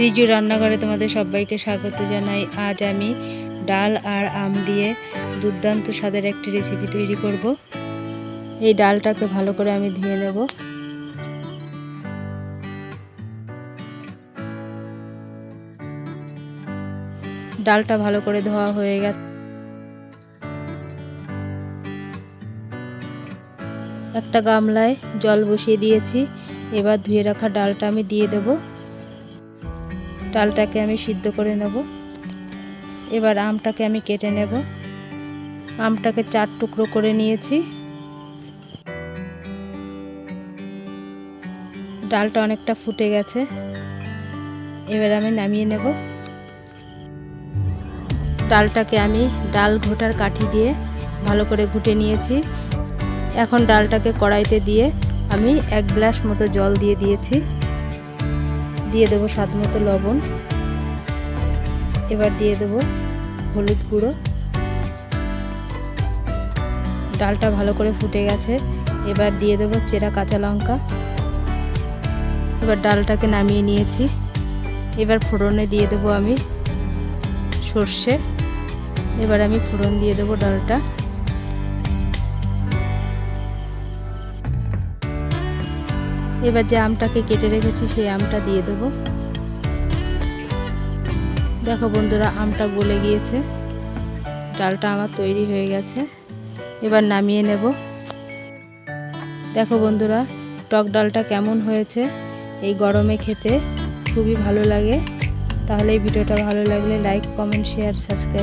রিজু রান্নাঘরে তোমাদের সবাইকে স্বাগত জানাই। আজ আমি ডাল আর আম দিয়ে দুর্দান্ত স্বাদের একটি রেসিপি তৈরি করব। এই ডালটাকে ভালো করে আমি ধুয়ে নেব। ডালটা ভালো করে ধোয়া হয়ে গেছে। একটা গামলায় জল বসিয়ে দিয়েছি। এবার ধুয়ে রাখা ডালটা আমি দিয়ে দেব। ডালটাকে আমি সিদ্ধ করে নেব। এবার আমটাকে আমি কেটে নেব। আমটাকে চার টুকরো করে নিয়েছি। ডালটা অনেকটা ফুটে গেছে। এবার আমি নামিয়ে নেব। ডালটাকে আমি ডাল ঘোটার কাঠি দিয়ে ভালো করে ঘুটে নিয়েছি। এখন ডালটাকে কড়াইতে দিয়ে আমি এক গ্লাস মতো জল দিয়ে দিয়েছি। দিয়ে দেবো স্বাদ মতো লবণ। এবার দিয়ে দেবো হলুদ গুঁড়ো। ডালটা ভালো করে ফুটে গেছে। এবার দিয়ে দেবো চেরা কাঁচা লঙ্কা। এবার ডালটাকে নামিয়ে নিয়েছি। এবার ফোড়নে দিয়ে দেবো আমি সর্ষে। এবার আমি ফোড়ন দিয়ে দেবো ডালটা। এবার যে আমটাকে কেটে রেখেছি, সেই আমটা দিয়ে দেবো। দেখো বন্ধুরা, আমটা গলে গিয়েছে। ডালটা আমার তৈরি হয়ে গেছে। এবার নামিয়ে নেব। দেখো বন্ধুরা, টক ডালটা কেমন হয়েছে? এই গরমে খেতে খুবই ভালো লাগে। তাহলে এই ভিডিওটা ভালো লাগলে লাইক, কমেন্ট, শেয়ার, সাবস্ক্রাইব